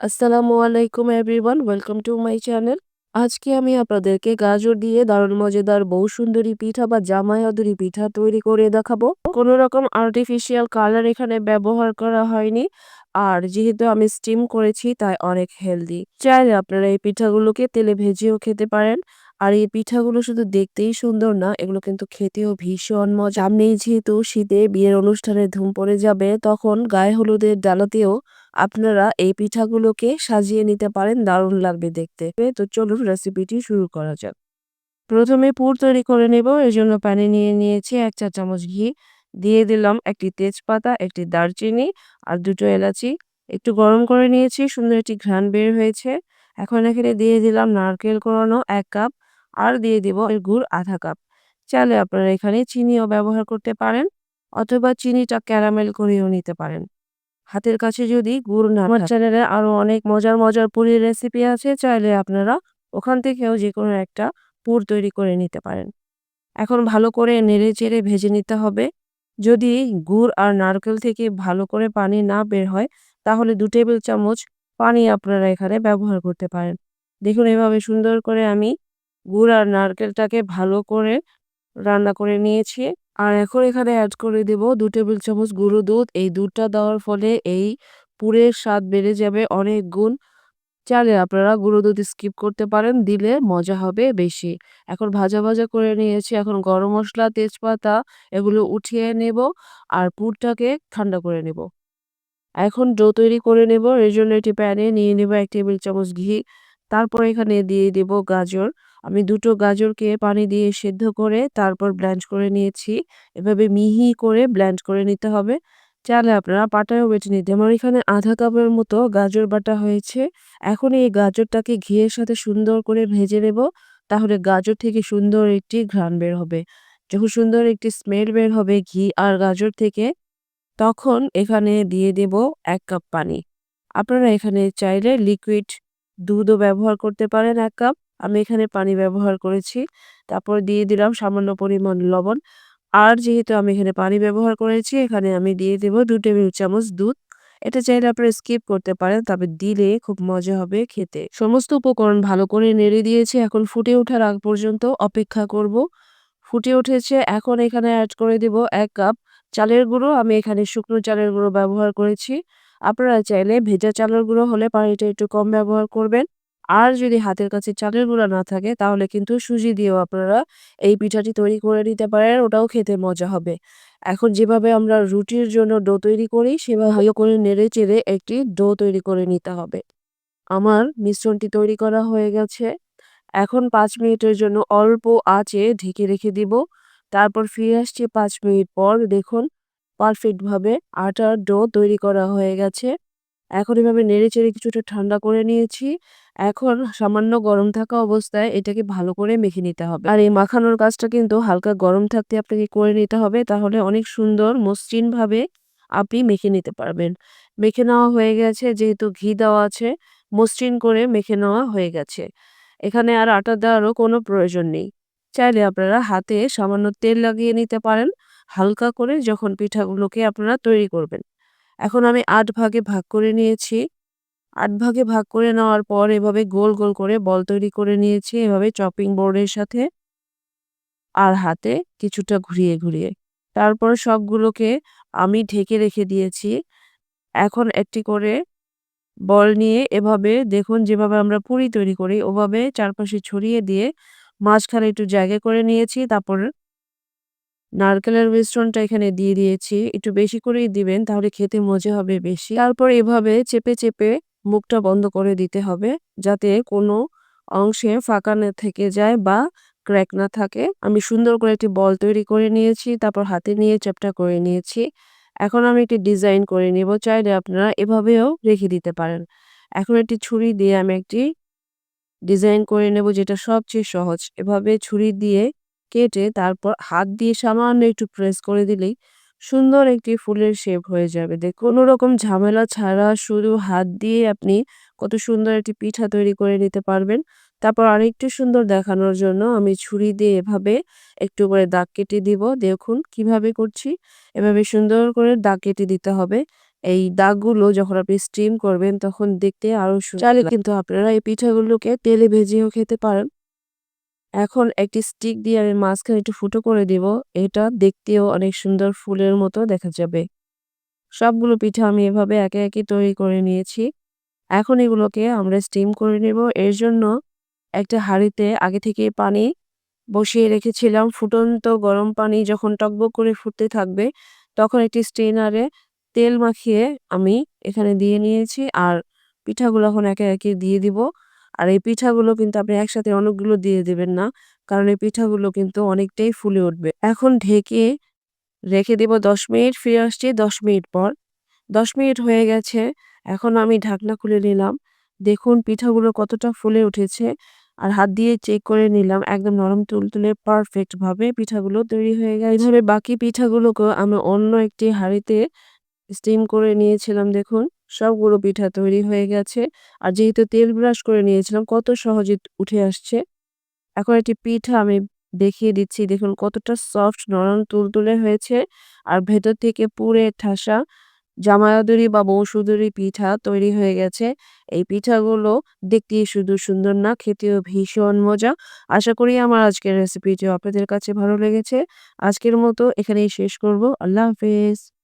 আসসালামু আলাইকুম everyone, welcome to my channel. আজকে আমি আপনাদেরকে গাজর দিয়ে দারুণ মজাদার, বহু সুন্দরী পিঠা বা জামাই অদুরি পিঠা তৈরি করে দেখাবো। কোনো রকম আর্টিফিশিয়াল কালার এখানে ব্যবহার করা হয়নি, আর যেহেতু আমি স্টিম করেছি, তাই অনেক হেলদি চাইলে আপনারা এই পিঠাগুলোকে তেলে ভেজেও খেতে পারেন। আর এই পিঠাগুলো শুধু দেখতেই সুন্দর না, এগুলো কিন্তু খেতেও ভীষণ মজা। সামনেই যেহেতু শীতে বিয়ের অনুষ্ঠানে ধুম পড়ে যাবে, তখন গায়ে হলুদের ডালাতেও আপনারা এই পিঠাগুলোকে সাজিয়ে নিতে পারেন, দারুণ লাগবে দেখতে। তো চলুন রেসিপিটি শুরু করা যাক। প্রথমে পুর তৈরি করে নেব, এর জন্য প্যানে নিয়ে নিয়েছি এক চা চামচ ঘি। দিয়ে দিলাম একটি তেজপাতা, একটি দারচিনি আর দুটো এলাচি। একটু গরম করে নিয়েছি, সুন্দর একটি ঘ্রাণ বের হয়েছে। এখন এখানে দিয়ে দিলাম নারকেল কোরানো এক কাপ। আর দিয়ে দিব এর গুড় আধা কাপ। চাইলে আপনারা এখানে চিনিও ব্যবহার করতে পারেন অথবা চিনিটা ক্যারামেল করেও নিতে পারেন। হাতের কাছে যদি গুড় না আমার চ্যানেলে আরও অনেক মজার মজার পুরীর রেসিপি আছে, চাইলে আপনারা ওখান থেকেও যে কোনো একটা পুর তৈরি করে নিতে পারেন। এখন ভালো করে নেড়ে চেড়ে ভেজে নিতে হবে। যদি গুড় আর নারকেল থেকে ভালো করে পানি না বের হয়, তাহলে দু টেবিল চামচ পানি আপনারা এখানে ব্যবহার করতে পারেন। দেখুন এভাবে সুন্দর করে আমি গুড় আর নারকেলটাকে ভালো করে রান্না করে নিয়েছি। আর এখন এখানে অ্যাড করে দেব দু টেবিল চামচ গুঁড়ো দুধ। এই দুধটা দেওয়ার ফলে এই পুরের স্বাদ বেড়ে যাবে অনেক গুণ। চালে আপনারা গুঁড়ো দুধ স্কিপ করতে পারেন, দিলে মজা হবে বেশি। এখন ভাজা ভাজা করে নিয়েছি। এখন গরম মশলা, তেজপাতা এগুলো উঠিয়ে নেব আর পুরটাকে ঠান্ডা করে নেব। এখন ডো তৈরি করে নেব। এর জন্য একটি প্যানে নিয়ে নেব এক টেবিল চামচ ঘি। তারপর এখানে দিয়ে দেব গাজর। আমি দুটো গাজরকে পানি দিয়ে সেদ্ধ করে তারপর ব্ল্যান্ড করে নিয়েছি। এভাবে মিহি করে ব্ল্যান্ড করে নিতে হবে। চাইলে আপনারা পাটায়ও বেটে নিতে আমার এখানে আধা কাপের মতো গাজর বাটা হয়েছে। এখন এই গাজরটাকে ঘিয়ের সাথে সুন্দর করে ভেজে নেব। তাহলে গাজর থেকে সুন্দর একটি ঘ্রাণ বের হবে। যখন সুন্দর একটি স্মেল বের হবে ঘি আর গাজর থেকে, তখন এখানে দিয়ে দেব এক কাপ পানি। আপনারা এখানে চাইলে লিকুইড দুধও ব্যবহার করতে পারেন এক কাপ। আমি এখানে পানি ব্যবহার করেছি। তারপর দিয়ে দিলাম সামান্য পরিমাণ লবণ। আর যেহেতু আমি এখানে পানি ব্যবহার করেছি, এখানে আমি দিয়ে দেব দু টেবিল চামচ দুধ। এটা চাইলে আপনারা স্কিপ করতে পারেন, তবে দিলে খুব মজা হবে খেতে। সমস্ত উপকরণ ভালো করে নেড়ে দিয়েছি। এখন ফুটে ওঠার আগ পর্যন্ত অপেক্ষা করব। ফুটে উঠেছে। এখন এখানে অ্যাড করে দেব এক কাপ চালের গুঁড়ো। আমি এখানে শুকনো চালের গুঁড়ো ব্যবহার করেছি। আপনারা চাইলে ভেজা চালের গুঁড়ো হলে পানিটা একটু কম ব্যবহার করবেন। আর যদি হাতের কাছে চালের গুঁড়া না থাকে, তাহলে কিন্তু সুজি দিয়েও আপনারা এই পিঠাটি তৈরি করে নিতে পারেন, ওটাও খেতে মজা হবে। এখন যেভাবে আমরা রুটির জন্য ডো তৈরি করি, সেভাবে করে নেড়ে চেড়ে একটি ডো তৈরি করে নিতে হবে। আমার মিশ্রণটি তৈরি করা হয়ে গেছে। এখন পাঁচ মিনিটের জন্য অল্প আঁচে ঢেকে রেখে দিব। তারপর ফিরে আসছি পাঁচ মিনিট পর। দেখুন পারফেক্টভাবে আটার ডো তৈরি করা হয়ে গেছে। এখন এভাবে নেড়ে চেড়ে কিছুটা ঠান্ডা করে নিয়েছি। এখন সামান্য গরম থাকা অবস্থায় এটাকে ভালো করে মেখে নিতে হবে। আর এই মাখানোর কাজটা কিন্তু হালকা গরম থাকতে আপনাকে করে নিতে হবে। তাহলে অনেক সুন্দর মসৃণ ভাবে আপনি মেখে নিতে পারবেন। মেখে নেওয়া হয়ে গেছে, যেহেতু ঘি দেওয়া আছে, মসৃণ করে মেখে নেওয়া হয়ে গেছে। এখানে আর আটা দেওয়ারও কোনো প্রয়োজন নেই। চাইলে আপনারা হাতে সামান্য তেল লাগিয়ে নিতে পারেন। হালকা করে যখন পিঠাগুলোকে আপনারা তৈরি করবেন। এখন আমি আট ভাগে ভাগ করে নিয়েছি। আট ভাগে ভাগ করে নেওয়ার পর এভাবে গোল গোল করে বল তৈরি করে নিয়েছি এভাবে চপিং বোর্ডের সাথে। আর হাতে কিছুটা ঘুরিয়ে ঘুরিয়ে। তারপর সবগুলোকে আমি ঢেকে রেখে দিয়েছি। এখন একটি করে বল নিয়ে এভাবে দেখুন যেভাবে আমরা পুরি তৈরি করি, ওভাবে চারপাশে ছড়িয়ে দিয়ে মাঝখানে একটু জায়গা করে নিয়েছি, তারপর নারকেলের মিশ্রণটা এখানে দিয়ে দিয়েছি। একটু বেশি করেই দিবেন, তাহলে খেতে মজা হবে বেশি। তারপর এভাবে চেপে চেপে মুখটা বন্ধ করে দিতে হবে, যাতে কোনো অংশে ফাঁকা না থেকে যায় বা ক্র্যাক না থাকে। আমি সুন্দর করে একটি বল তৈরি করে নিয়েছি, তারপর হাতে নিয়ে চ্যাপটা করে নিয়েছি। এখন আমি একটি ডিজাইন করে নিব, চাইলে আপনারা এভাবেও রেখে দিতে পারেন। এখন একটি ছুরি দিয়ে আমি একটি ডিজাইন করে নেব যেটা সবচেয়ে সহজ। এভাবে ছুরি দিয়ে কেটে তারপর হাত দিয়ে সামান্য একটু প্রেস করে দিলেই সুন্দর একটি ফুলের শেপ হয়ে যাবে। দেখ কোনো রকম ঝামেলা ছাড়া শুধু হাত দিয়ে আপনি কত সুন্দর একটি পিঠা তৈরি করে নিতে পারবেন। তারপর আরেকটু সুন্দর দেখানোর জন্য আমি ছুরি দিয়ে এভাবে একটু করে দাগ কেটে দিব। দেখুন, কীভাবে করছি? এভাবে সুন্দর করে দাগ কেটে দিতে হবে। এই দাগগুলো যখন আপনি স্টিম করবেন তখন দেখতে আরও চাইলে কিন্তু আপনারা এই পিঠাগুলোকে তেলে ভেজেও খেতে পারেন। এখন একটি স্টিক দিয়ে আমি মাঝখানে একটু ফুটো করে দিব। এটা দেখতেও অনেক সুন্দর ফুলের মতো দেখা যাবে। সবগুলো পিঠা আমি এভাবে একে একে তৈরি করে নিয়েছি। এখন এগুলোকে আমরা স্টিম করে নেব। এর জন্য একটা হাঁড়িতে আগে থেকে পানি বসিয়ে রেখেছিলাম। ফুটন্ত গরম পানি যখন টকবক করে ফুটতে থাকবে তখন একটি স্টেনারে তেল মাখিয়ে আমি এখানে দিয়ে নিয়েছি আর পিঠাগুলো এখন একে একে দিয়ে দিব। আর এই পিঠাগুলো কিন্তু আপনি একসাথে অনেকগুলো দিয়ে দেবেন না, কারণ এই পিঠাগুলো কিন্তু অনেকটাই ফুলে উঠবে। এখন ঢেকে রেখে দেব দশ মিনিট, ফিরে আসছি দশ মিনিট পর। দশ মিনিট হয়ে গেছে, এখন আমি ঢাকনা খুলে নিলাম। দেখুন পিঠাগুলো কতটা ফুলে উঠেছে। আর হাত দিয়ে চেক করে নিলাম, একদম নরম তুলতুলে পারফেক্ট ভাবে পিঠাগুলো তৈরি হয়ে গেছে। এইভাবে বাকি পিঠাগুলোকে আমি অন্য একটি হাঁড়িতে স্টিম করে নিয়েছিলাম, দেখুন। সবগুলো পিঠা তৈরি হয়ে গেছে। আর যেহেতু তেল ব্রাশ করে নিয়েছিলাম, কত সহজে উঠে আসছে। এখন একটি পিঠা আমি দেখিয়ে দিচ্ছি, দেখুন কতটা সফট নরম, তুলতুলে হয়েছে। আর ভেতর থেকে পুরে ঠাসা জামায়াদুরি বা বৌসুদুরি পিঠা তৈরি হয়ে গেছে। এই পিঠাগুলো দেখতে শুধু সুন্দর না, খেতেও ভীষণ মজা। আশা করি আমার আজকের রেসিপিটি আপনাদের কাছে ভালো লেগেছে। আজকের মতো এখানেই শেষ করব। আল্লাহ হাফেজ।